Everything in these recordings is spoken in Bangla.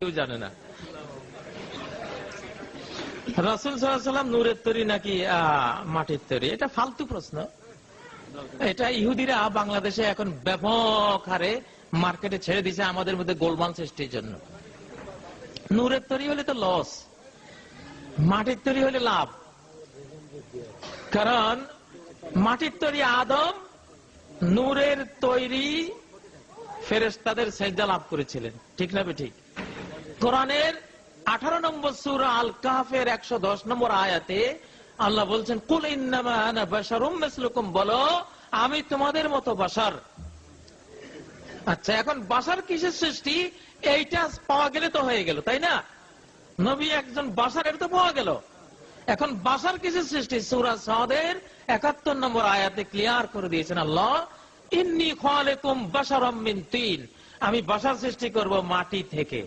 কেউ জানে না। রাসুল সাল্লাম নূরের তৈরি নাকি মাটির তৈরি? এটা ফালতু প্রশ্ন। এটা ইহুদিরা বাংলাদেশে এখন ব্যাপক হারে মার্কেটে ছেড়ে দিছে আমাদের মধ্যে গোলমাল সৃষ্টির জন্য। নূরের তৈরি হলে তো লস মাটির তৈরি হলে লাভ। কারণ মাটির তৈরি আদম নূরের তৈরি ফেরেস্তাদের সেজদা লাভ করেছিলেন। ঠিক না ঠিক? কোরআনের আঠারো নম্বর সুরা আল কাফের একশো দশ নম্বর আয়াতে আল্লাহ বলছেন, কুল ইন্নামা বলো, আমি তোমাদের মতো বাসার আচ্ছা এখন বাসার কিসের সৃষ্টি? এইটা পাওয়া গেলে তো হয়ে গেল, তাই না? নবী একজন বাসার এটা তো পাওয়া গেল। এখন বাসার কিসের সৃষ্টি? সুরা সাদের একাত্তর নম্বর আয়াতে ক্লিয়ার করে দিয়েছেন আল্লাহ, ইন্নি খালেকুম বাসারম মিন তিন। আমি বাসার সৃষ্টি করব মাটি থেকে।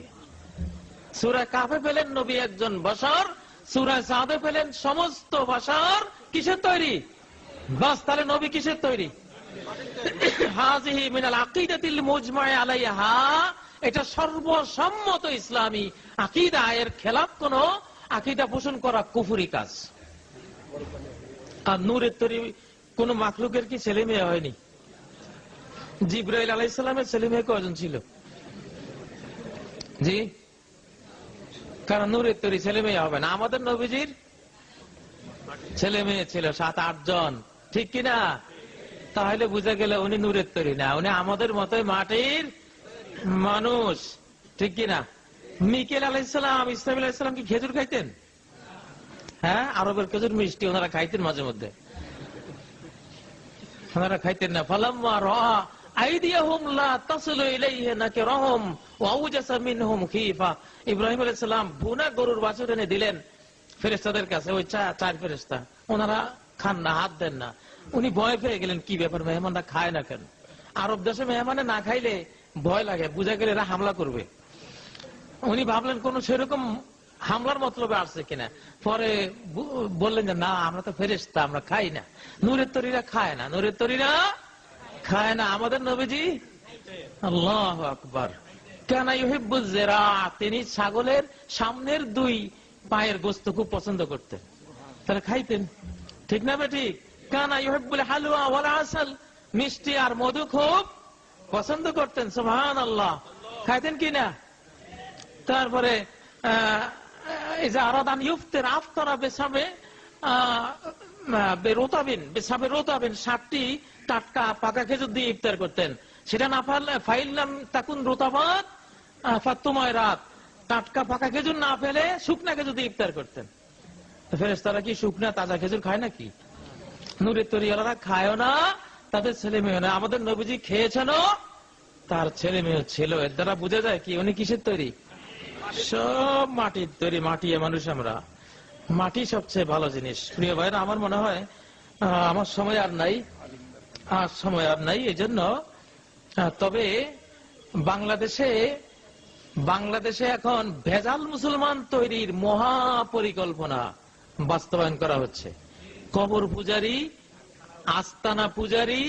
সুরা কাফে পেলেন নবী একজন বাসার, সুরা সাদে পেলেন সমস্ত বাসার। কিসের তৈরি? বাস, তাহলে নবী কিসের তৈরি? পোষণ করা কুফুরি কাজ। আর তৈরি কি ছেলে মেয়ে হয়নি? জিব্রাইল আলাইসালামের ছেলে মেয়ে কজন ছিল? জি? কারণ নূরের তৈরি ছেলে মেয়ে হবে না। আমাদের নবীজির ছেলে মেয়ে ছিল, সাত, আট জন। ঠিক কিনা তাহলে বুঝা গেল উনি নূরের তৈরি না। উনি আমাদের মতোই মাটির মানুষ। ঠিক কিনা মিকেল আলাইসালাম ইসলাম আলাইসালাম কি খেজুর খাইতেন? হ্যাঁ? আরবের খেজুর মিষ্টি ওনারা খাইতেন মাঝে মধ্যে। ওনারা খাইতেন না। ফালাম্মা রা আরব দেশে মেহমানে না খাইলে ভয় লাগে, বুঝা গেলে এরা হামলা করবে। উনি ভাবলেন, কোন সেরকম হামলার মতলবে আসছে কিনা? পরে বললেন যে, না, আমরা তো ফেরেস্তা আমরা খাই না। নূরের তরিরা খায় না। নূরের তরিরা খায় না আমাদের নবীজি? আল্লাহ আকবর। তিনি ছাগলের সামনের দুই পায়ের গোস্ত খুব পছন্দ করতেন। তারা খাইতেন। ঠিক না ইহিব্বুল হালুয়া ওয়ালা আসাল? মিষ্টি আর মধু খুব পছন্দ করতেন আল্লাহ খাইতেন কিনা তারপরে আহ, এই যে আরাদান ইউফতের আফতারা বেসাবে রোতাবিন ষাটটি টাটকা পাকা খেজুর দিয়ে ইফতার করতেন। সেটা না পারলে তাকুন রোতাবাদ ফাতুমায় রাত। টাটকা পাকা খেজুর না ফেলে শুকনা খেজুর দিয়ে ইফতার করতেন। ফেরেস তারা কি শুকনা তাজা খেজুর খায় নাকি? নুরের তরিয়ালারা খায়ও না, তাদের ছেলে মেয়ে না। আমাদের নবীজি খেয়েছেন তার ছেলে মেয়ে ছিল। এর দ্বারা বোঝা যায় কি, উনি কিসের তৈরি? সব মাটির তৈরি, মাটি মানুষ আমরা। মাটি সবচেয়ে ভালো জিনিস। প্রিয় ভাইরা আমার মনে হয় আমার সময় আর নাই। আর সময় আর নাই এই জন্য তবে বাংলাদেশে বাংলাদেশে এখন ভেজাল মুসলমান তৈরির মহা পরিকল্পনা বাস্তবায়ন করা হচ্ছে। কবর পূজারি, আস্তানা পূজারি,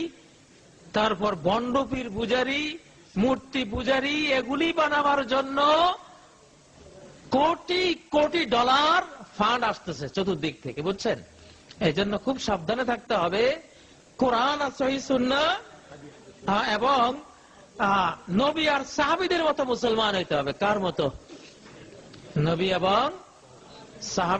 তারপর বন্ডপীর পূজারি, মূর্তি পূজারি, এগুলি বানাবার জন্য কোটি কোটি ডলার ফান্ড আসতেছে চতুর্দিক থেকে, বুঝছেন? এই জন্য খুব সাবধানে থাকতে হবে। কোরআন আর এবং নবী আর সাহাবিদের মতো মুসলমান হইতে হবে। কার মতো? নবী এবং সাহাবি